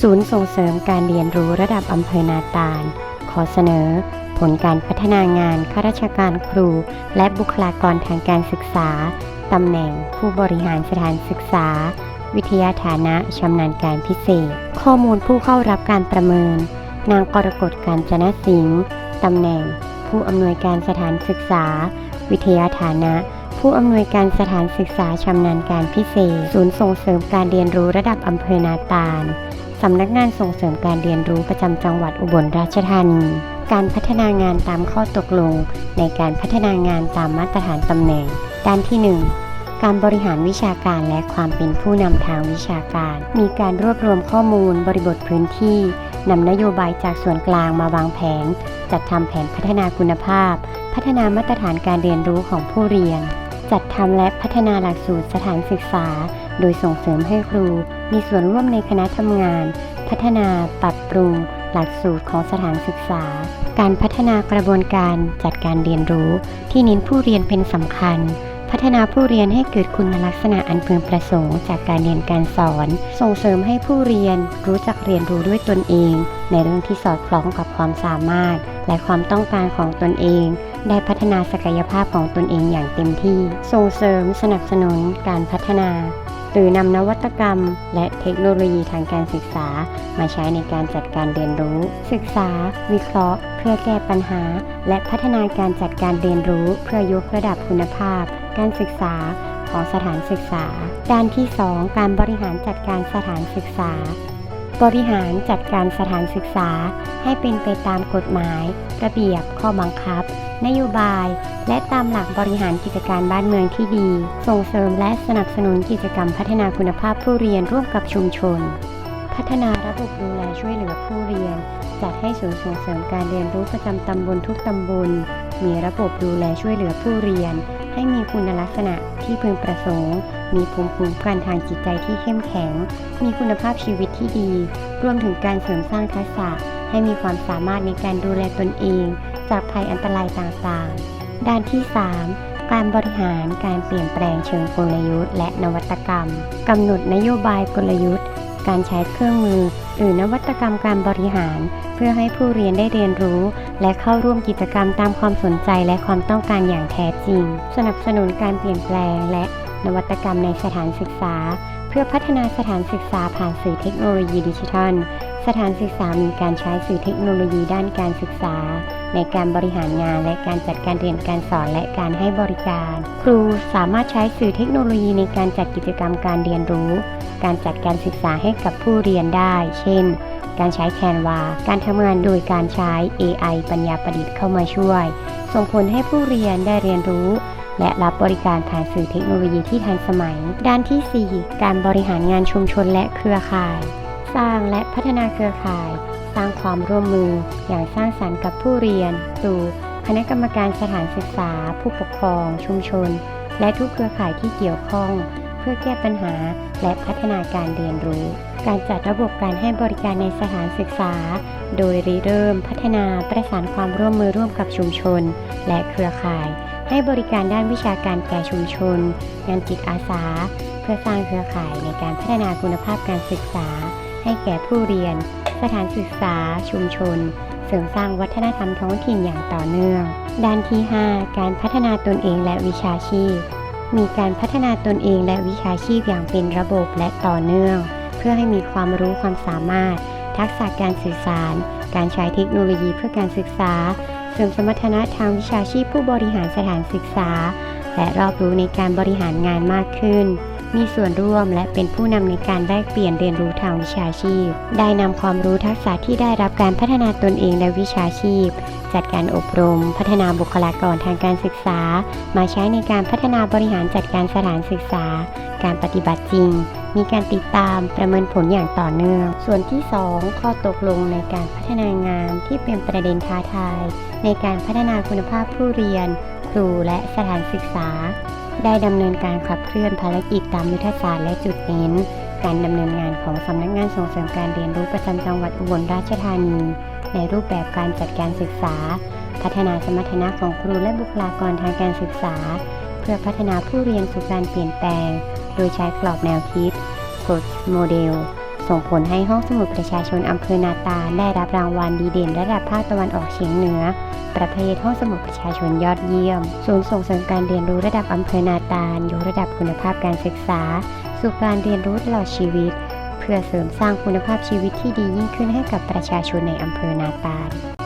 ศูนย์ส่งเสริมการเรียนรู้ระดับอำเภอนาตาล ขอเสนอ ผลการพัฒนางานข้าราชการครู และบุคลากรทางการศึกษา ตำแหน่งผู้บริหารสถานศึกษา วิทยาฐานะชำนาญการพิเศษ ข้อมูลผู้เข้ารับการประเมิน นางกรกฎการจนสิงห์ตำแหน่ง ผู้อำนวยการสถานศึกษา วิทยาฐานะผู้อำนวยการสถานศึกษาชำนาญการพิเศษ ศูนย์ส่งเสริมการเรียนรู้ระดับอำเภอนาตาล สำนักงานส่งเสริมการเรียนรู้ประจำจังหวัดอุบลราชธานี การพัฒนางานตามข้อตกลง ในการพัฒนางานตามมาตรฐานตำแหน่ง ด้านที่ 1 การบริหารวิชาการและความเป็นผู้นำทางวิชาการ มีการรวบรวมข้อมูลบริบทพื้นที่นำนโยบายจากส่วนกลางมาวางแผน จัดทำแผนพัฒนาคุณภาพ พัฒนามาตรฐานการเรียนรู้ของผู้เรียน จัดทำและพัฒนาหลักสูตรสถานศึกษา โดยส่งเสริมให้ครูมีส่วนร่วมในคณะทำงาน พัฒนาปรับปรุง หลักสูตรของสถานศึกษา การพัฒนากระบวนการจัดการเรียนรู้ ที่เน้นผู้เรียนเป็นสำคัญ พัฒนาผู้เรียนให้เกิดคุณลักษณะอันพึงประสงค์จากการเรียนการสอน ส่งเสริมให้ผู้เรียนรู้จักเรียนรู้ด้วยตนเอง ในเรื่องที่สอดคล้องกับความสามารถ และความต้องการของตนเองได้พัฒนาศักยภาพของตนเองอย่างเต็มที่ ส่งเสริมสนับสนุนการพัฒนา หรือนำนวัตกรรม และเทคโนโลยีทางการศึกษา มาใช้ในการจัดการเรียนรู้ ศึกษา วิเคราะห์ เพื่อแก้ปัญหา และพัฒนาการจัดการเรียนรู้ เพื่อยกระดับคุณภาพ การศึกษาของสถานศึกษา ด้านที่ 2 การบริหารจัดการสถานศึกษา บริหารจัดการสถานศึกษา ให้เป็นไปตามกฎหมาย ระเบียบ ข้อบังคับ นโยบาย และตามหลักบริหารกิจการบ้านเมืองที่ดี ส่งเสริมและสนับสนุนกิจกรรมพัฒนาคุณภาพผู้เรียนร่วมกับชุมชน พัฒนาระบบดูแลช่วยเหลือผู้เรียน จัดให้ศูนย์ส่งเสริมการเรียนรู้ประจำตำบลทุกตำบล มีระบบดูแลช่วยเหลือผู้เรียน ให้มีคุณลักษณะที่พึงประสงค์ มีภูมิคุ้มกันทางจิตใจที่เข้มแข็ง มีคุณภาพชีวิตที่ดี รวมถึงการเสริมสร้างทักษะให้มีความสามารถในการดูแลตนเอง จากภัยอันตรายต่างๆ ด้านที่ 3 การบริหารการเปลี่ยนแปลงเชิงกลยุทธ์ และนวัตกรรมกำหนดนโยบายกลยุทธ์ การใช้เครื่องมือ หรือนวัตกรรมการบริหาร เพื่อให้ผู้เรียนได้เรียนรู้ และเข้าร่วมกิจกรรมตามความสนใจและความต้องการอย่างแท้จริง สนับสนุนการเปลี่ยนแปลงและนวัตกรรมในสถานศึกษา เพื่อพัฒนาสถานศึกษาผ่านสื่อเทคโนโลยีดิจิทัล สถานศึกษามีการใช้สื่อเทคโนโลยีด้านการศึกษา ในการบริหารงานและการจัดการเรียนการสอนและการให้บริการ ครูสามารถใช้สื่อเทคโนโลยีในการจัดกิจกรรมการเรียนรู้ การจัดการศึกษาให้กับผู้เรียนได้ เช่น การใช้แคนวา การทำงานโดยการใช้ AI ปัญญาประดิษฐ์เข้ามาช่วย ส่งผลให้ผู้เรียนได้เรียนรู้และรับบริการผ่านสื่อเทคโนโลยีที่ทันสมัย ด้านที่ 4 การบริหารงานชุมชนและเครือข่าย สร้างและพัฒนาเครือข่าย ร้างความร่วมมืออย่างสร้างสรรค์กับผู้เรียน ครูคณะกรรมการสถานศึกษา ผู้ปกครอง ชุมชน และทุกเครือข่ายที่เกี่ยวข้อง เพื่อแก้ปัญหาและพัฒนาการเรียนรู้ การจัดระบบการให้บริการในสถานศึกษา โดยริเริ่มพัฒนาประสานความร่วมมือร่วมกับชุมชน และเครือข่าย ให้บริการด้านวิชาการแก่ชุมชน งานจิตอาสา เพื่อสร้างเครือข่ายในการพัฒนาคุณภาพการศึกษา ให้แก่ผู้เรียน สถานศึกษา ชุมชน เสริมสร้างวัฒนธรรมท้องถิ่นอย่างต่อเนื่อง ด้านที่ 5 การพัฒนาตนเองและวิชาชีพ มีการพัฒนาตนเองและวิชาชีพอย่างเป็นระบบและต่อเนื่อง เพื่อให้มีความรู้ความสามารถ ทักษะการสื่อสาร การใช้เทคโนโลยีเพื่อการศึกษา เสริมสมรรถนะทางวิชาชีพผู้บริหารสถานศึกษา และรอบรู้ในการบริหารงานมากขึ้น มีส่วนร่วมและเป็นผู้นำในการแลกเปลี่ยนเรียนรู้ทางวิชาชีพ ได้นำความรู้ทักษะที่ได้รับการพัฒนาตนเองและวิชาชีพ จัดการอบรม พัฒนาบุคลากรทางการศึกษา มาใช้ในการพัฒนาบริหารจัดการสถานศึกษา การปฏิบัติจริง มีการติดตามประเมินผลอย่างต่อเนื่อง ส่วนที่ 2 ข้อตกลงในการพัฒนางานที่เป็นประเด็นท้าทาย ในการพัฒนาคุณภาพผู้เรียน ครูและสถานศึกษา ได้ดำเนินการขับเคลื่อนภารกิจตามยุทธศาสตร์และจุดเน้น การดำเนินงานของสำนักงานส่งเสริมการเรียนรู้ประจำจังหวัดอุบลราชธานี ในรูปแบบการจัดการศึกษา พัฒนาสมรรถนะของครูและบุคลากรทางการศึกษา เพื่อพัฒนาผู้เรียนสู่การเปลี่ยนแปลง โดยใช้กรอบแนวคิด Coach Model ส่งผลให้ห้องสมุดประชาชนอำเภอนาตาได้รับรางวัลดีเด่นระดับภาคตะวันออกเฉียงเหนือ ประเภทห้องสมุดประชาชนยอดเยี่ยม ศูนย์ส่งเสริมการเรียนรู้ระดับอำเภอนาตาลยกระดับคุณภาพการศึกษา สู่การเรียนรู้ตลอดชีวิต เพื่อเสริมสร้างคุณภาพชีวิตที่ดียิ่งขึ้นให้กับประชาชนในอำเภอนาตาล